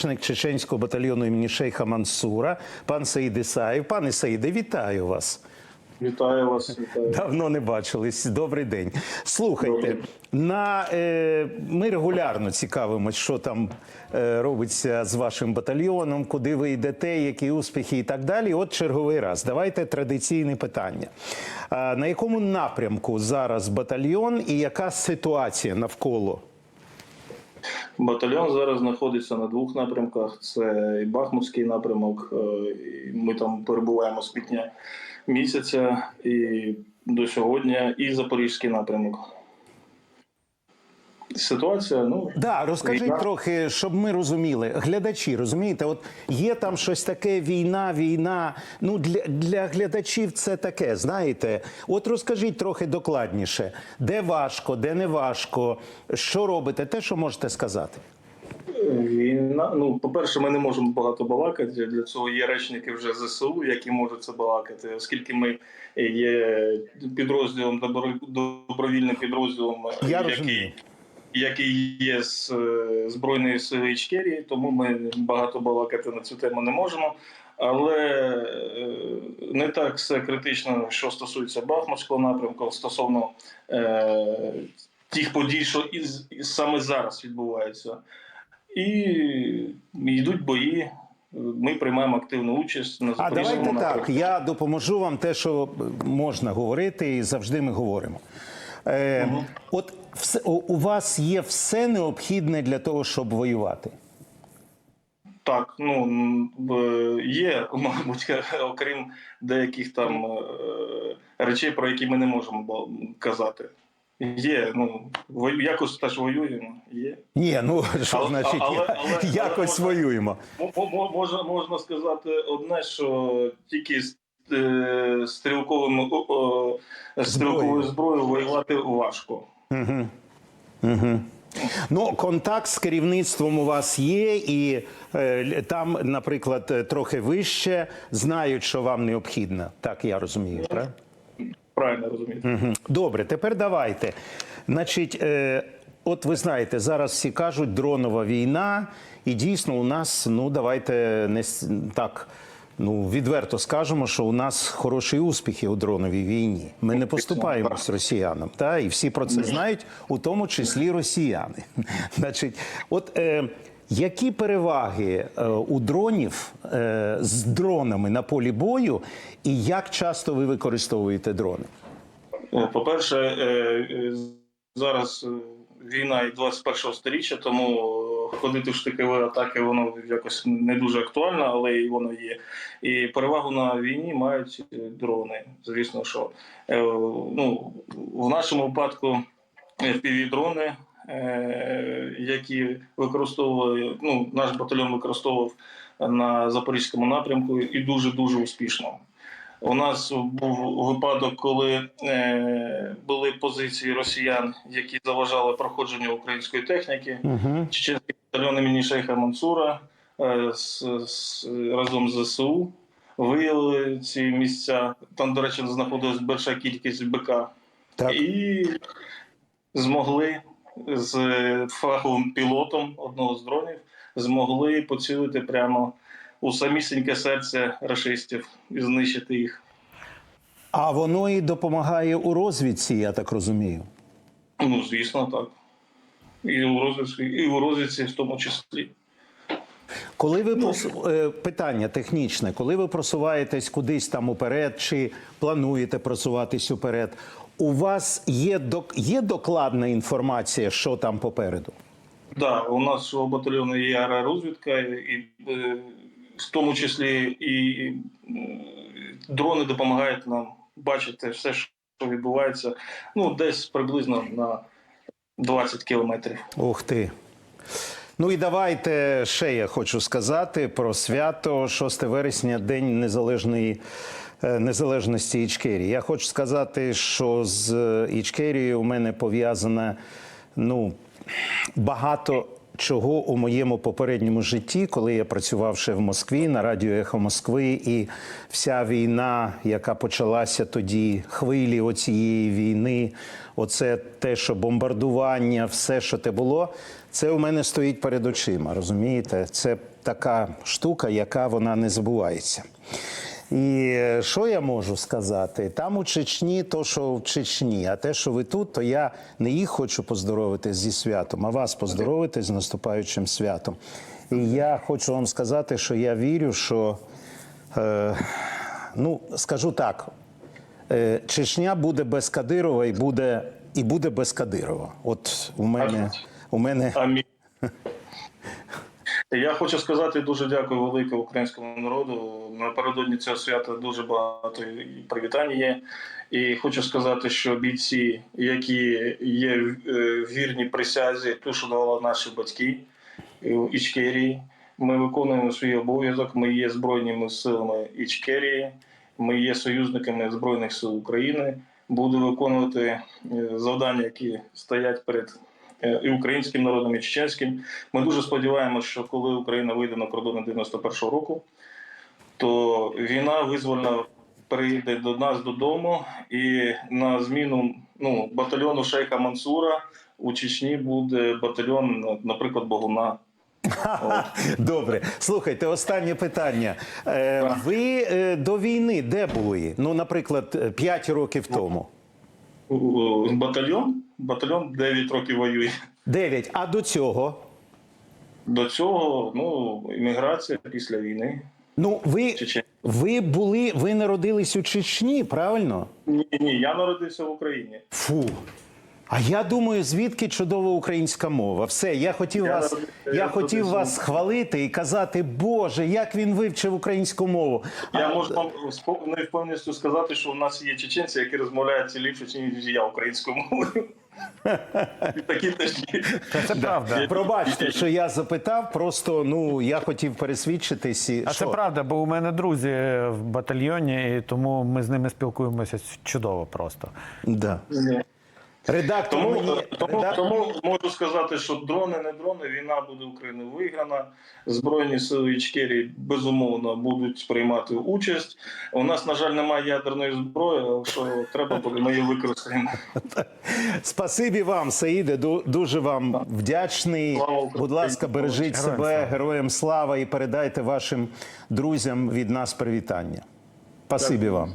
речник чеченського батальйону імені Шейха Мансура, пан Саїд Ісаєв. Пане Саїде, вітаю вас. Вітаю вас, вітаю. Давно не бачились. Добрий день. Слухайте, Добрий. на е, ми регулярно цікавимось, що там е, робиться з вашим батальйоном, куди ви йдете, які успіхи і так далі. От черговий раз. Давайте традиційне питання. А, на якому напрямку зараз батальйон і яка ситуація навколо? Батальйон зараз знаходиться на двох напрямках: це і Бахмутський напрямок. е, і Ми там перебуваємо з квітня місяця і до сьогодні, і Запорізький напрямок. Ситуація, ну Да, розкажіть Війна. трохи, щоб ми розуміли. Глядачі, розумієте, от є там щось таке: війна, війна. Ну для, для глядачів це таке, знаєте. От розкажіть трохи докладніше, де важко, де не важко, що робите, те, що можете сказати. війна. Ну, по-перше, ми не можемо багато балакати. Для цього є речники вже ЗСУ, які можуть це балакати, оскільки ми є підрозділом добровільним підрозділом, Я який розумію. Який є з е, збройної сили Ічкерії, тому ми багато балакати на цю тему не можемо. Але е, не так все критично, що стосується Бахмутського напрямку, стосовно е, тих подій, що із, саме зараз відбуваються. І йдуть бої. Ми приймаємо активну участь на А давайте так. Я допоможу вам те, що можна говорити, і завжди ми говоримо. Е, От все, у у вас є все необхідне для того, щоб воювати. Так, ну є, мабуть, окрім деяких там е, речей, про які ми не можемо казати. Є, ну якось теж воюємо. Є. Ні, ну що Але- значить, але- але- якось але- воюємо. Мо- мо- мо- Можна, можна сказати одне, що тільки з стрілковим о, о, стрілковою зброєю воювати важко. Угу. Угу. Ну, контакт з керівництвом у вас є, і е, там, наприклад, е, трохи вище знають, що вам необхідно. Так я розумію, правда? Правильно розумієте? Мгм. Добре, тепер давайте. Значить, е, от ви знаєте, зараз всі кажуть, дронова війна, і дійсно у нас, ну давайте не так. Ну, відверто скажемо, що у нас хороші успіхи у дроновій війні. Ми не поступаємось росіянам, та і всі про це знають, у тому числі росіяни. Значить, от е, які переваги е, у дронів е, з дронами на полі бою, і як часто ви використовуєте дрони? Е, По-перше, е, е, зараз е, війна і 21 сторіччя, тому е, ходити в штикові атаки воно якось не дуже актуально, але і воно є. І перевагу на війні мають е, дрони. Звісно, що Е, ну, в нашому випадку FPV-дрони, е, які використовували, ну, наш батальйон використовував на Запорізькому напрямку і дуже дуже успішно. У нас був випадок, коли е, були позиції росіян, які заважали проходженню української техніки. Угу. Чеченський батальйон імені Шейха Мансура е, з, з, разом з ЗСУ виявили ці місця. Там, до речі, знаходилась більша кількість БК. Так. І змогли з фаховим пілотом одного з дронів змогли поцілити прямо у самісіньке серце рашистів і знищити їх. А воно і допомагає у розвідці, я так розумію. Ну, звісно, так. І у розвідці, і у розвідці в тому числі. Коли ви прос- е, питання технічне, коли ви просуваєтесь кудись там уперед, чи плануєте просуватись уперед, у вас є док є докладна інформація, що там попереду? Так, да, у нас у батальйону є аеророзвідка, і е, в тому числі і дрони допомагають нам бачити все, що відбувається. Ну, десь приблизно на 20 кілометрів. Ух ти. Ну і давайте ще я хочу сказати про свято 6 вересня, День Незалежної. е, Незалежності Ічкерії. Я хочу сказати, що з е, Ічкерією у мене пов'язано ну, багато чого у моєму попередньому житті, коли я працював ще в Москві на радіо Ехо Москви, і вся війна, яка почалася тоді, хвилі оцієї війни, оце те, що бомбардування, все, що те було, це у мене стоїть перед очима. Розумієте? Це така штука, яка вона не забувається. І е, що я можу сказати? Там у Чечні, то, що в Чечні, а те, що ви тут, то я не їх хочу поздоровити зі святом, а вас поздоровити з наступаючим святом. І я хочу вам сказати, що я вірю, що, е, ну, скажу так, е, Чечня буде без Кадирова і буде, і буде без Кадирова. От у мене, у мене Амінь. Я хочу сказати дуже дякую велике українському народу. Напередодні цього свята дуже багато привітань є. І хочу сказати, що бійці, які є е, вірні присязі, ту, що давали наші батьки в Ічкерії, ми виконуємо свій обов'язок. Ми є збройними силами Ічкерії, ми є союзниками Збройних сил України. Буду виконувати е, завдання, які стоять перед е, і українським народом, і чеченським. Ми дуже сподіваємося, що коли Україна вийде на кордони 91-го року, то війна визвольна прийде до нас додому, і на зміну ну, батальйону Шейха Мансура у Чечні буде батальйон, наприклад, Богуна. Добре, слухайте, останнє питання. Е, ви е, до війни де були? Ну, наприклад, 5 років тому. Батальйон, батальйон 9 років воює. 9. А до цього? До цього ну, імміграція після війни. Ну, ви, Чечен. ви були, ви народились у Чечні, правильно? Ні, ні, я народився в Україні. Фу. А я думаю, звідки чудова українська мова. Все, я хотів Я вас, я я хотів вас хвалити і казати, Боже, як він вивчив українську мову. Я А- можу вам спо- не повністю сказати, що у нас є чеченці, які розмовляють ліпше, ніж я українською мовою. Такі теж. Це правда. Пробачте, що я запитав, просто ну я хотів пересвідчитись. і А що? це правда, бо у мене друзі в батальйоні, і тому ми з ними спілкуємося чудово просто. Да. Редактор Тому, мені тому, редак- тому можу сказати, що дрони, не дрони, війна буде України виграна. Збройні сили Ічкерії безумовно будуть приймати участь. У нас, на жаль, немає ядерної зброї, але що треба буде, ми її використаємо. Спасибі вам, Саїде. Дуже вам вдячний. Будь ласка, бережіть Героям себе, слава. героям слава і передайте вашим друзям від нас привітання. Спасибі вам.